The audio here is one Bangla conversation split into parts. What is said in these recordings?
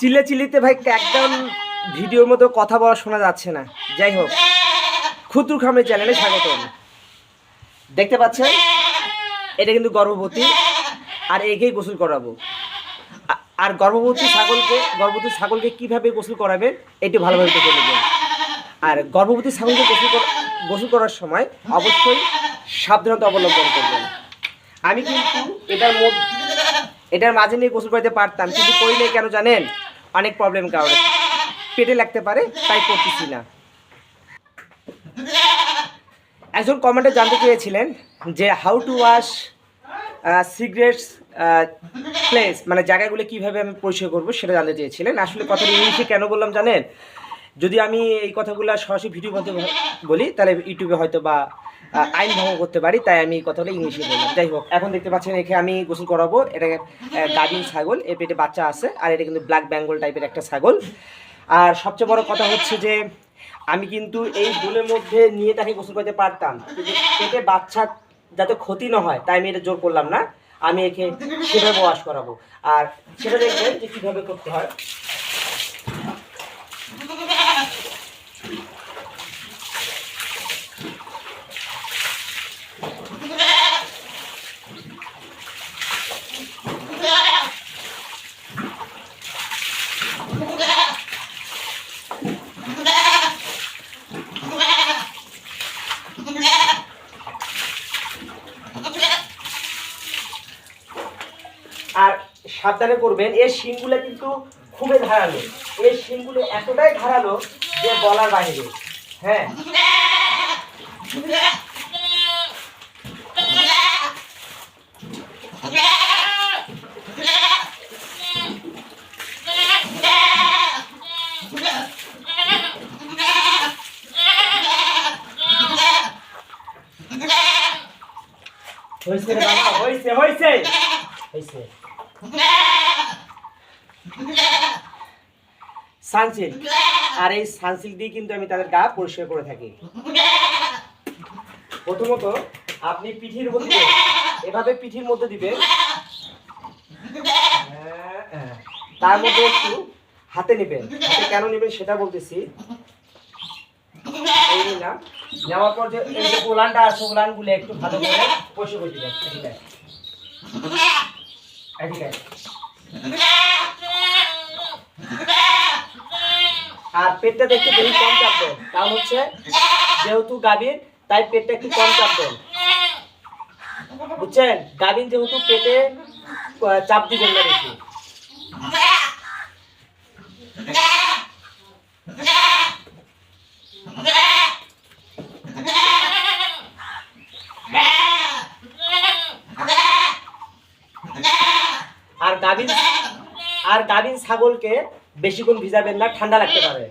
চিল্লে চিল্লিতে ভাই একদম ভিডিওর মতো কথা বলা শোনা যাচ্ছে না। যাই হোক, ক্ষুদ্র খামের চ্যানেলে স্বাগত দেখতে পাচ্ছেন? এটা কিন্তু গর্ভবতী, আর একেই গোসল করাবো। আর গর্ভবতী ছাগলকে গর্ভবতী ছাগলকে কীভাবে গোসল করাবেন এটি ভালোভাবে দেখে নেবেন। আর গর্ভবতী ছাগলকে গোসল গোসল করার সময় অবশ্যই সাবধানতা অবলম্বন করবেন। আমি কিন্তু এটার মধ্যে, এটার মাঝে নিয়ে গোসল করতে পারতাম, কিন্তু করি নাই কেন জানেন? অনেক প্রবলেম কারণে পেটে লাগতে পারে, তাই করতেছি না। একজন কমেন্টে জানতে চেয়েছিলেন যে how to wash cigarettes place মানে জায়গাগুলো কীভাবে আমি পরিষ্কার করব সেটা জানতে চেয়েছিলেন। আসলে কথাটা ইংলিশে কেন বললাম জানেন? যদি আমি এই কথাগুলো সরাসরি ভিডিও মধ্যে বলি, তাহলে ইউটিউবে হয়তো বা আইন ভঙ্গ করতে পারি, তাই আমি এই কথাগুলো ইংলিশে বললাম। যাই হোক, এখন দেখতে পাচ্ছেন এখানে আমি গোসল করাবো। এটা গাভিন ছাগল, এর পেটে বাচ্চা আছে, আর এটা কিন্তু ব্ল্যাক বেঙ্গল টাইপের একটা ছাগল। আর সবচেয়ে বড় কথা হচ্ছে যে, আমি কিন্তু এই দুলের মধ্যে নিয়ে তাকে গোসল করতে পারতাম। পেটে বাচ্চা যাতে ক্ষতি না হয়, তাই আমি এটা জোর করলাম না। আমি একে সেভাবে ওয়াশ করাবো। আর সেটা দেখবেন যে কীভাবে করতে হয়। সাবধানে করবেন। এর শিংগুলো কিন্তু খুবই ধারালো। এর শিংগুলো এতটাই ধারালো যে বলার বাইরে হ্যাঁ। হয়েছে হয়েছে। হয়েছে। সানসিল্ক। আর এই সানসিল্ক দিয়ে কিন্তু আমি তাদের গা পরিষ্কার করে থাকি। প্রথমত আপনি পিঠির মধ্যে এভাবে পিঠির মধ্যে দিবেন। তার মধ্যে একটু হাতে নেবেন। হাতে কেন নেবেন সেটা বলতেছি। এই নিলাম নেওয়ার পর যে এই যে গোলানটা আছে গোলানগুলো একটু ভালো করে বসে বসে দেন আছে আর পেটটা দেখতে বেশি কম চাপবেন কারণ হচ্ছে, যেহেতু গাভীর, তাই পেটটা একটু কম চাপবেন বুঝছেন? গাভীর যেহেতু পেটে চাপ দিবেন না বেশি। গাভীর আর গাভীর ছাগলকে বেশিক্ষণ ভিজাবেন না ঠান্ডা লাগতে পারে।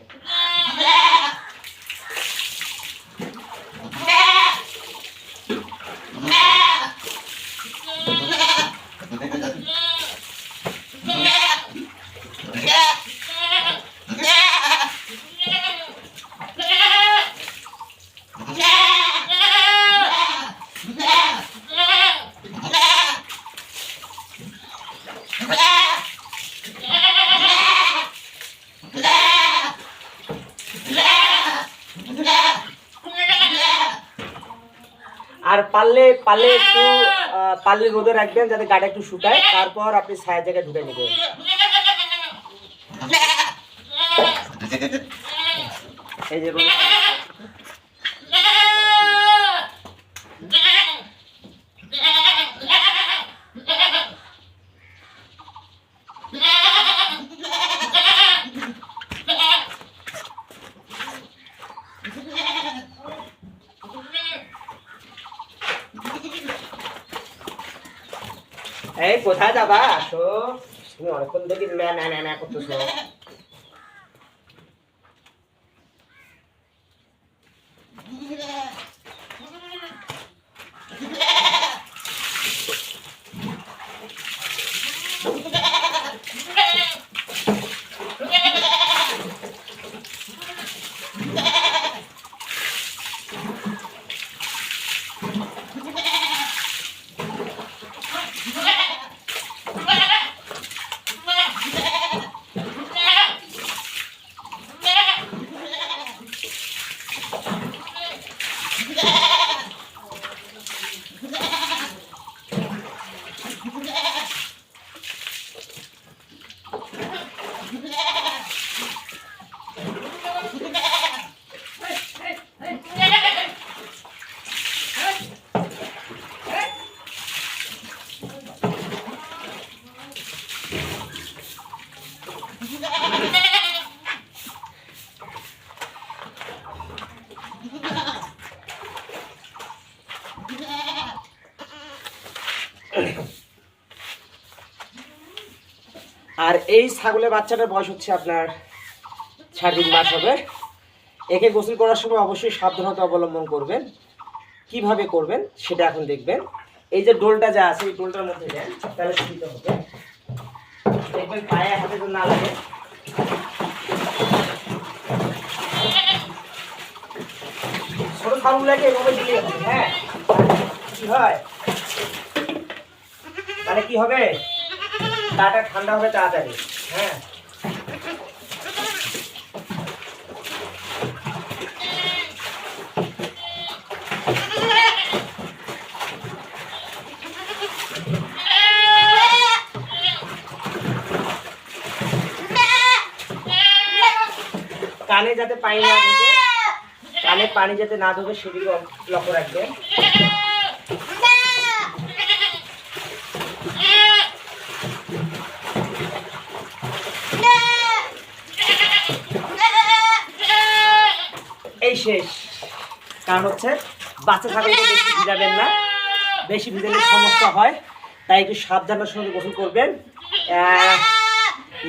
আর পারলে পারলে একটু পাললে পারলে রোদে রাখবেন যাতে গাটা একটু শুকায়। তারপর আপনি ছায়া জায়গায় ঢুকে নেবেন। এই যে এই কোথায় যাবা? আসো তুমি অনেকক্ষণ দেখি ম্যা ম্যা ম্যা করতেছো। আর এই ছাগলের বাচ্চাটার বয়স হচ্ছে আপনার সাড়ে তিন মাস হবে। একে গোসল করার সময় অবশ্যই সাবধানতা অবলম্বন করবেন। কীভাবে করবেন সেটা এখন দেখবেন। এই যে ডোলটা যা আছে, এই ডোলটার মধ্যে দেন, তাহলে সুবিধা হবে। দেখবেন পায়ে হাতে তো না লাগে। হ্যাঁ? হয়? কি হবে? তাটা ঠান্ডা হবে তাড়াতাড়ি। হ্যাঁ। কানে যাতে পানি না ঢুকে, কানে পানি যাতে না ঢুকে, সেদিকে লক্ষ্য রাখবেন শেষ কারণ হচ্ছে, বাচ্চা ছাগলকে বেশি ভিজাবেন না। বেশি ভিজালে সমস্যা হয়, তাই একটু সাবধানের সঙ্গে গোসল করবেন।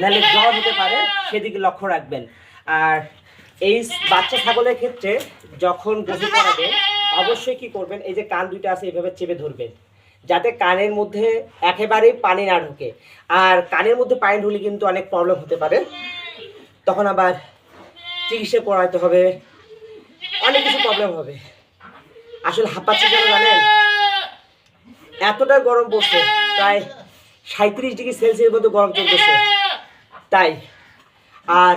নাহলে জ্বর হতে পারে, সেদিকে লক্ষ্য রাখবেন। আর এই বাচ্চা ছাগলের ক্ষেত্রে যখন গোসল করাবেন অবশ্যই কি করবেন, এই যে কান দুইটা আছে এইভাবে চেপে ধরবেন। যাতে কানের মধ্যে একেবারেই পানি না ঢোকে। আর কানের মধ্যে পানি ঢুলে কিন্তু অনেক প্রবলেম হতে পারে। তখন আবার চিকিৎসা করাতে হবে। অনেক কিছু প্রবলেম হবে। আসলে হাঁপাচ্ছি কেন জানেন? এতটা গরম পড়ছে, প্রায় সাঁত্রিশ ডিগ্রি সেলসিয়াস মতো গরম চলতেছে। তাই, আর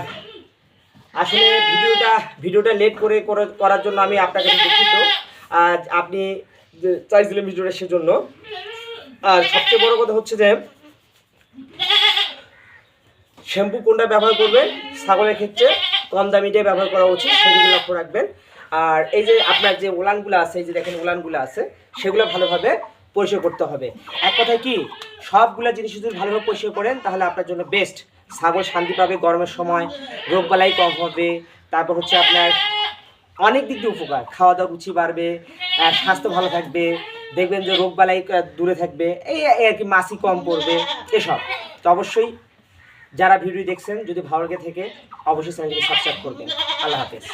আসলে ভিডিওটা ভিডিওটা লেট করে, করে- করার জন্য আমি আপনাকে দুঃখিত। আর আপনি চাইছিলেন ভিডিওটা সেজন্য। আর সবচেয়ে বড় কথা হচ্ছে যে, শ্যাম্পু কোনটা ব্যবহার করবেন? ছাগলের ক্ষেত্রে কম দামিটাই ব্যবহার করা উচিত সেদিকে লক্ষ্য রাখবেন। আর এই যে আপনার যে উলানগুলো আছে, এই যে দেখেন উলানগুলো আছে, সেগুলো ভালোভাবে পরিষ্কার করতে হবে। এক কথায় কি, সবগুলো জিনিস যদি ভালোভাবে পরিষ্কার করেন, তাহলে আপনার জন্য বেস্ট ছাগল শান্তি পাবে গরমের সময়, রোগবালাই কম হবে, তারপর হচ্ছে আপনার অনেক দিক দিয়ে উপকার। খাওয়া দাওয়া রুচি বাড়বে স্বাস্থ্য ভালো থাকবে, দেখবেন যে রোগবালাই দূরে থাকবে, এই আর কি মাসি কম পড়বে, এসব। তো অবশ্যই যারা ভিডিও দেখছেন, যদি ভালো লাগে থেকে, অবশ্যই চ্যানেলটিকে সাবস্ক্রাইব করবেন। আল্লাহ হাফেজ।